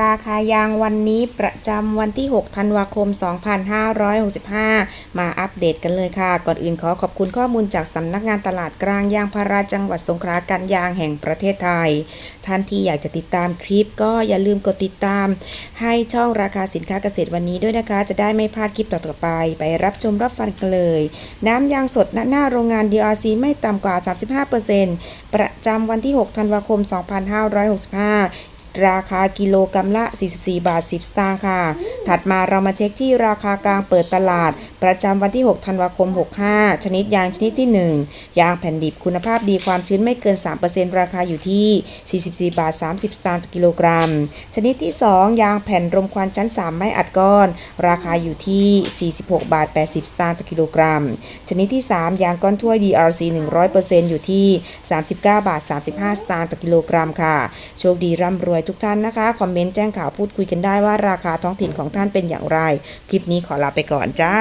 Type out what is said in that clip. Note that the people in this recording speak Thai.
ราคายางวันนี้ประจำวันที่ 6 ธันวาคม 2565 มาอัปเดตกันเลยค่ะ ก่อนอื่นขอขอบคุณข้อมูลจากสำนักงานตลาดกลางยางพาราจังหวัดสงขลาการยางแห่งประเทศไทย ท่านที่อยากจะติดตามคลิปก็อย่าลืมกดติดตาม ให้ช่องราคาสินค้าเกษตรวันนี้ด้วยนะคะ จะได้ไม่พลาดคลิปต่อๆไป ไปรับชมรับฟังกันเลย น้ำยางสดณหน้าโรงงาน DRC ไม่ต่ำกว่า 35%ประจำวันที่ 6 ธันวาคม 2565 ราคากิโลกรัมละ 44 บาท 10 สตางค์ค่ะ ถัดมาเรามาเช็คที่ราคากลางเปิดตลาด ประจำวันที่ 6 ธันวาคม 65 ชนิดยางชนิดที่ 1 ยางแผ่นดิบคุณภาพดีความชื้นไม่เกิน 3%ราคาอยู่ที่ 44 บาท 30 สตางค์ต่อกิโลกรัม ชนิดที่ 2 ยางแผ่นรมควันชั้น 3 ไม่อัดก้อน ราคาอยู่ที่ 46 บาท 80 สตางค์ต่อกิโลกรัม ชนิดที่ 3 ยางก้อนถ้วย DRC 100%อยู่ที่ 39 บาท 35 สตางค์ต่อกิโลกรัมค่ะ โชคดีร่ำรวยทุกท่านนะคะ คอมเมนต์แจ้งข่าวพูดคุยกันได้ว่าราคาท้องถิ่นของท่านเป็นอย่างไร คลิปนี้ขอลาไปก่อนจ้า